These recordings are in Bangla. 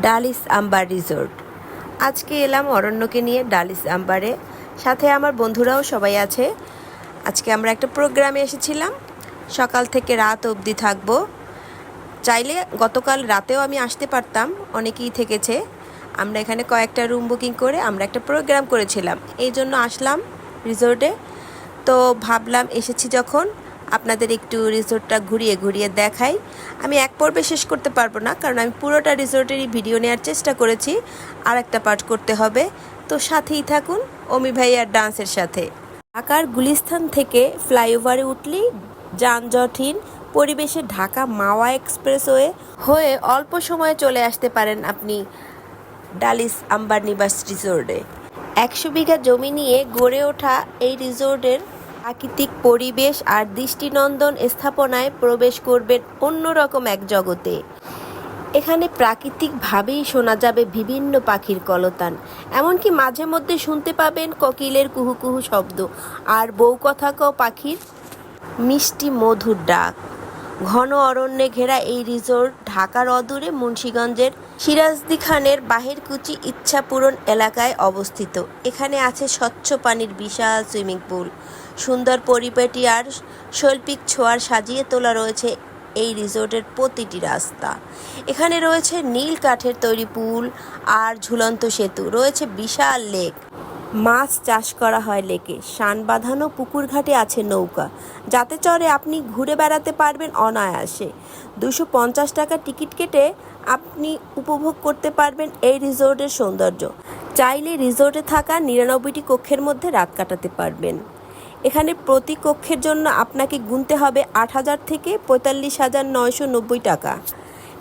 Dalis amber resort. আজকে এলাম অরণ্যকে নিয়ে ডালিস আম্বারে। সাথে আমার বন্ধুরাও সবাই আছে। আজকে আমরা একটা প্রোগ্রামে এসেছিলাম। সকাল থেকে রাত অবধি থাকব। চাইলে গতকাল রাতেও আমি আসতে পারতাম, অনেকেই থেকেছে। আমরা এখানে কয়েকটা রুম বুকিং করে আমরা একটা প্রোগ্রাম করেছিলাম। এই জন্য আসলাম রিসোর্টে। তো ভাবলাম এসেছি যখন। আপনাদের একটু রিসোর্টটা ঘুরিয়ে ঘুরিয়ে দেখাই। আমি এক পর্বে শেষ করতে পারব না, কারণ আমি পুরোটা রিসোর্টেরই ভিডিও নেওয়ার চেষ্টা করেছি। আর একটা পার্ট করতে হবে। তো সাথেই থাকুন, অমি ভাইয়ার ডান্সের সাথে। ঢাকার গুলিস্থান থেকে ফ্লাইওভারে উঠলেই যানজটহীন পরিবেশে ঢাকা মাওয়া এক্সপ্রেসওয়ে হয়ে অল্প সময়ে চলে আসতে পারেন আপনি ডালিস আম্বার নিবাস রিসোর্টে। একশো বিঘা জমি নিয়ে গড়ে ওঠা এই রিসোর্টের প্রাকৃতিক পরিবেশ আর দৃষ্টিনন্দন স্থাপনায় প্রবেশ করবেন অন্যরকম এক জগতে। এখানে প্রাকৃতিকভাবেই শোনা যাবে বিভিন্ন পাখির কলতান। এমনকি মাঝে মধ্যে শুনতে পাবেন ককিলের কুহু শব্দ। আর বউ কথা ক পাখির, মিষ্টি মধুর ডাক। ঘন অরণ্যে ঘেরা এই রিসোর্ট ঢাকার অদূরে মুন্সীগঞ্জের সিরাজদি খানের বাহিরকুচি ইচ্ছাপূরণ এলাকায় অবস্থিত। এখানে আছে স্বচ্ছ পানির বিশাল সুইমিং পুল। সুন্দর পরিপাটি আর শৈল্পিক ছোঁয়ার সাজিয়ে তোলা রয়েছে এই রিসোর্টের প্রতিটি রাস্তা। এখানে রয়েছে নীল কাঠের তৈরি পুল আর ঝুলন্ত সেতু। রয়েছে বিশাল লেক। মাছ চাষ করা হয় লেকে। শান বাঁধানো পুকুর ঘাটে আছে নৌকা। যাতে চড়ে আপনি ঘুরে বেড়াতে পারবেন অনায়াসে। দুশো পঞ্চাশ টাকা টিকিট কেটে আপনি উপভোগ করতে পারবেন এই রিসোর্টের সৌন্দর্য। চাইলে রিসোর্টে থাকা নিরানব্বইটি কক্ষের মধ্যে রাত কাটাতে পারবেন। এখানে প্রতি কক্ষের জন্য আপনাকে গুনতে হবে আট হাজার থেকে পঁয়তাল্লিশ হাজার নয়শো নব্বই টাকা।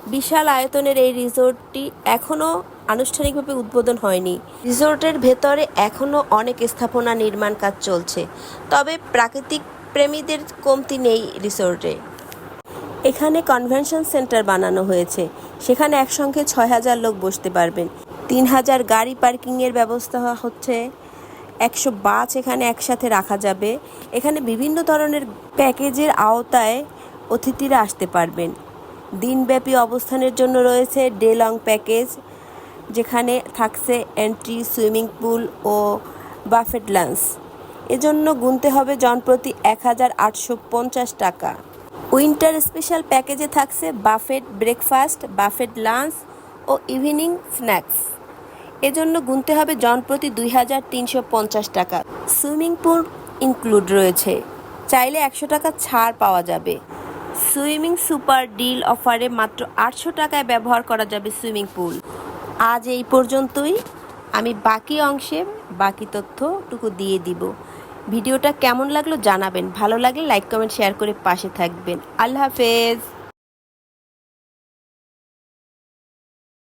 বিশাল আয়তনের এই রিসোর্টটি এখনও আনুষ্ঠানিকভাবে উদ্বোধন হয়নি। রিসোর্টের ভেতরে এখনও অনেক স্থাপনা নির্মাণ কাজ চলছে, তবে প্রাকৃতিক প্রেমীদের কমতি নেই রিসোর্টে। এখানে কনভেনশন সেন্টার বানানো হয়েছে, সেখানে একসঙ্গে ছয় হাজার লোক বসতে পারবেন। তিন হাজার গাড়ি পার্কিংয়ের ব্যবস্থা হচ্ছে, একশো বাস এখানে একসাথে রাখা যাবে। এখানে বিভিন্ন ধরনের প্যাকেজের আওতায় অতিথিরা আসতে পারবেন। দিনব্যাপী অবস্থানের জন্য রয়েছে ডে লং প্যাকেজ যেখানে থাকছে এন্ট্রি সুইমিং পুল ও বাফেট লাঞ্চ এজন্য গুনতে হবে জনপ্রতি এক হাজার আটশো পঞ্চাশ টাকা। উইন্টার স্পেশাল প্যাকেজে থাকছে বাফেট ব্রেকফাস্ট বাফেট লাঞ্চ ও ইভিনিং স্ন্যাক্স এজন্য গুনতে হবে জনপ্রতি দুই হাজার তিনশো পঞ্চাশ টাকা। সুইমিং পুল ইনক্লুড রয়েছে। চাইলে একশো টাকা ছাড় পাওয়া যাবে। সুইমিং সুপার ডিল অফারে মাত্র আটশো টাকায় ব্যবহার করা যাবে সুইমিং পুল আজ এই পর্যন্তই। আমি বাকি অংশে বাকি তথ্যটুকু দিয়ে দিব। ভিডিওটা কেমন লাগল জানাবেন। ভালো লাগলে লাইক, কমেন্ট, শেয়ার করে পাশে থাকবেন। আল্লাহ হাফেজ।